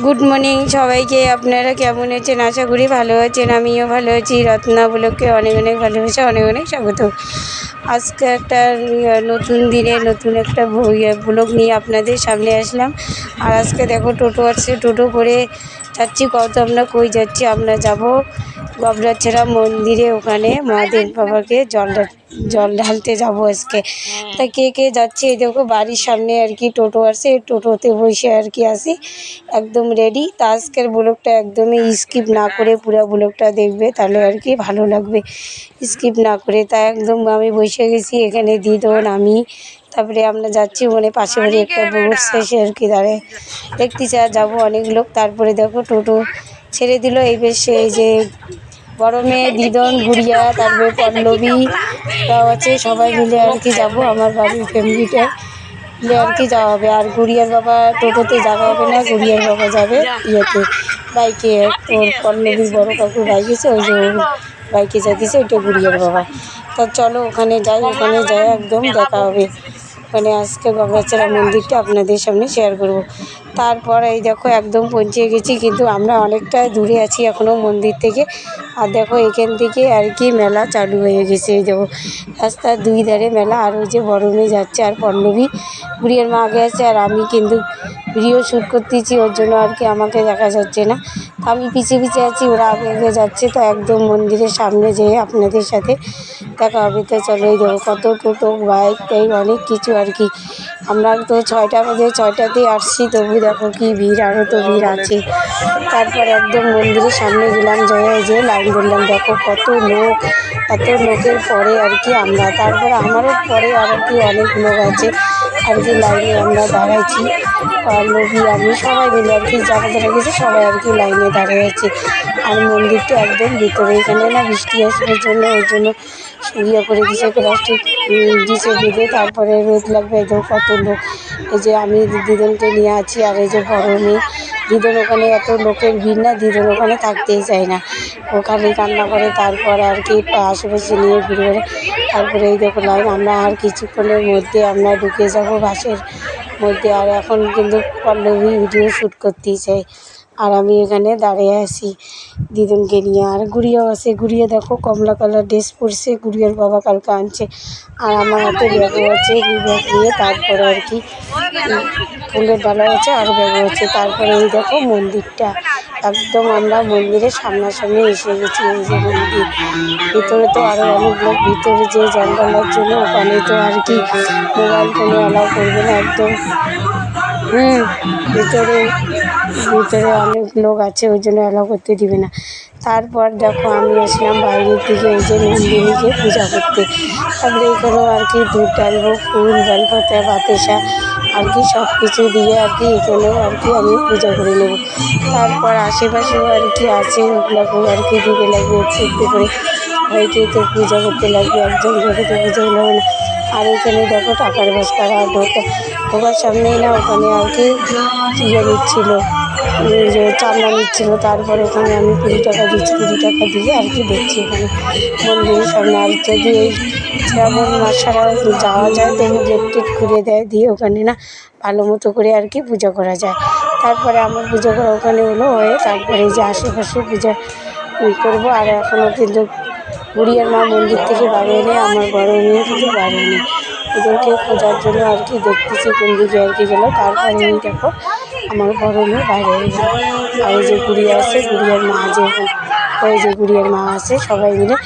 Good morning সবাইকে। আপনারা কেমন আছেন? আশা করি ভালো আছেন। আমিও ভালো আছি। রত্না ব্লগকে অনেক অনেক ভালোবাসা অনেক অনেক স্বাগত। আজকে একটা ইয়ে, নতুন দিনে নতুন একটা ব্লগ নিয়ে আপনাদের সামনে আসলাম। আর আজকে দেখো টোটো আসছে টোটো করে যাচ্ছি। কত আমরা কই যাচ্ছি? আমরা যাব গবরাছড়া মন্দিরে। ওখানে মহাদেব বাবাকে জল জল ঢালতে যাব আজকে। তা কে কে যাচ্ছে এই দেখো বাড়ির সামনে আর কি টোটো আসে টোটোতে বসে আর কি আসি একদম রেডি তা আজকের ব্লগটা একদমই স্কিপ না করে পুরো ব্লগটা দেখবে তাহলে আর কি ভালো লাগবে। স্কিপ না করে তা একদম আমি বসে গেছি এখানে দিদন আমি। তারপরে আমরা যাচ্ছি মানে পাশে বাড়ি একটা বউর শেষে আর কি দাঁড়ায়। দেখতে চা যাব অনেক লোক। তারপরে দেখো টোটো ছেড়ে দিল এই বেশ এই যে বড় দিদন, গুড়িয়া, তারপরে পল্লবী, তাও আছে, সবাই মিলে আর কি যাব, আমার বাড়ির ফ্যামিলিটা মিলে আর কি যাওয়া হবে। আর গুড়িয়ার বাবা টোটোতে যাওয়া হবে না, গুড়িয়ার বাবা যাবে ইয়েতে, বাইকে। ওর পল্লবীর বড় কাকুর বাইক আছে, ওই যে বাইকে যাইতেছে, ওইটা গুড়িয়ার বাবা। তা চলো, ওখানে যাই ওখানে যাই, একদম দেখা হবে। মানে আজকে গঙ্গাচড়া মন্দিরটা আপনাদের সামনে শেয়ার করব। তারপর এই দেখো একদম পৌঁছে গেছি, কিন্তু আমরা অনেকটা দূরে আছি এখনও মন্দির থেকে। আর দেখো এখান থেকে আর কি মেলা চালু হয়ে গেছে, এই দেখো। রাস্তার দুই ধারে মেলা, আর ওই যে বড় মেয়ে যাচ্ছে আর পল্লবী। বুড়িয়ার মা আগে আছে আর আমি কিন্তু ভিডিও শ্যুট করতেছি, ওর জন্য আর কি আমাকে দেখা যাচ্ছে না। আমি পিছিয়ে পিছিয়ে আছি, ওরা আগে আগে যাচ্ছে, তো একদম মন্দিরের সামনে যেয়ে আপনাদের সাথে দেখা হবে। তো চলো এই দেখো কত টোটো, বাইক এই অনেক কিছু আর কি। আমরা তো ছয়টা বাজে ছয়টাতেই আসছি, তবু দেখো কি ভিড় আরও তো ভিড় আছে। তারপর একদম মন্দিরের সামনে গেলাম, জয়ে যে লাইন ধরলাম, দেখো কত লোক, এত লোকের পরে আর কি আমরা। তারপর আমারও পরে আর কি অনেক লোক আছে। আর কি লাইনে আমরা দাঁড়াইছি আর লোভি আমি সবাই মিলে আর কি, যারা যারা গেছে সবাই আর কি লাইনে দাঁড়িয়ে আছে। আর মন্দিরটা একদম ভিতরে, এখানে না বৃষ্টি ওই জন্য ওই জন্য ইয়ে করে দিছে প্লাস্টিক দিছে বেঁধে, তারপরে রোদ লাগবে এদের কত লোক। এই যে আমি দিদনকে নিয়ে আছি, আর এই যে বড় মেয়ে। দিদন ওখানে এত লোকের ভিড় না দিদন ওখানে থাকতেই চায় না। ওখানে কান্না করে, তারপর আর কি আশেপাশে নিয়ে ঘুরে বেড়ে তারপরে এই দেখুন লাইন, আমরা আর কিছুক্ষণের মধ্যে আমরা ঢুকে যাব বাসের মধ্যে। আর এখন কিন্তু পল্লবী ভিডিও শ্যুট করতেই চাই আর আমি এখানে দাঁড়িয়ে আছি দিদুনকে নিয়ে। আর গুড়িয়াও আছে। গুড়িয়া দেখো, কমলা কালার ড্রেস পরছে। গুড়িয়ার বাবা কালকে আনছে। আর আমার হাতে ব্যাগও আছে ব্যাগ নিয়ে তারপরে আর কি, ফুলের ডালা আছে, আর ব্যাগও আছে। তারপরে এই দেখো মন্দিরটা। একদম আমরা মন্দিরের সামনাসামনি এসে গেছি এই যে মন্দির। ভিতরে তো আরও অনেক লোক, ভিতরে যে জঙ্গলের জন্য ওখানে তো আর কি মোবাইল ফোনে অ্যালাউ করবে না একদম। হুম, ভিতরে ভিতরে অনেক লোক আছে, ওই জন্য অ্যালাউ করতে দিবে না। তারপর দেখো আমি আসলাম বাইরের দিকে, এই যে নন্দিনীকে পূজা করতে। তারপরে এখানেও আর কি দুধ ডালবো ফুল বেলপাতা বাতাসা আর কি সব কিছু দিয়ে আর কি এখানেও আর কি আমি পূজা করে নেব। তারপর আশেপাশেও আর কি আছে ওগুলোকেও আর কি দিতে লাগবে, একটু করে। সবাইকে তো পূজা করতে লাগবে, একজন ঘরে তো পূজা হবে না। আর এখানে দেখো টাকার বস্তা আর ঢোকা। ঢোকার সামনেই না ওখানে আর কি ইয়ে নিচ্ছিল যে চাঁদা নিচ্ছিল। তারপরে ওখানে আমি কুড়ি টাকা দিচ্ছি, কুড়ি টাকা দিয়ে আর কি দেখছি ওখানে মন্দিরের সামনে। আর যদি এই শ্রাবণ মাস যাওয়া যায়, তো গেট টেট খুলে দেয়, দিয়ে ওখানে না ভালো মতো করে আর কি পুজো করা যায়। তারপরে আমার পুজো করা ওখানে হলো হয়ে, তারপরে যে আশেপাশে পূজা করব। আর এখনও কিন্তু বুড়িয়ার মা মন্দির থেকে বাড়ি এনে আমার বড় মেয়ে কিন্তু বাড়ি এনে ওদেরকে খোঁজার জন্য আর কি দেখতেছি কোন দিকে আর কি গেলো। তারপরে আমি দেখো, আমার বড় মেয়ে বাইরে এলো। আর যে গুড়িয়া আছে গুড়িয়ার মা যে ওই যে গুড়িয়ার মা আছে, সবাই মিলে।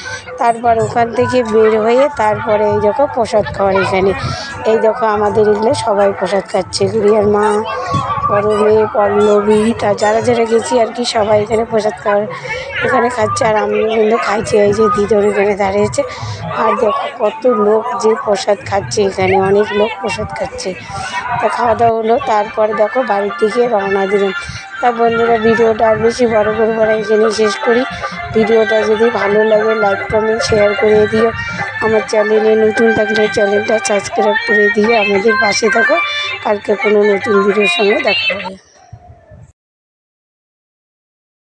তারপর ওখান থেকে বের হয়ে তারপরে এই দেখো প্রসাদ খাওয়ার এখানে। এই দেখো আমাদের এগুলো সবাই প্রসাদ খাচ্ছে। গুড়িয়ার মা মেয়ে পল্লবী তা যারা যারা গেছি আর কি, সবাই এখানে প্রসাদ খাওয়ার এখানে খাচ্ছে। আর আমিও কিন্তু খাইছি, এই যে দিদর এখানে দাঁড়িয়েছে। আর দেখো কত লোক যে প্রসাদ খাচ্ছে এখানে, অনেক লোক প্রসাদ খাচ্ছে। তা খাওয়া দাওয়া হলো, তারপরে দেখো বাড়ির দিকে রওনা দিলাম। তা বন্ধুরা, ভিডিওটা আর বেশি বড় করব না এখানে শেষ করি। ভিডিওটা যদি ভালো লাগে লাইক কমেন্ট শেয়ার করে দিও। আমার চ্যানেলে নতুন থাকলে চ্যানেলটা সাবস্ক্রাইব করে দিয়ে আমাদের পাশে থাকো। কালকে কোনো নতুন ভিডিওর সঙ্গে দেখা হবে।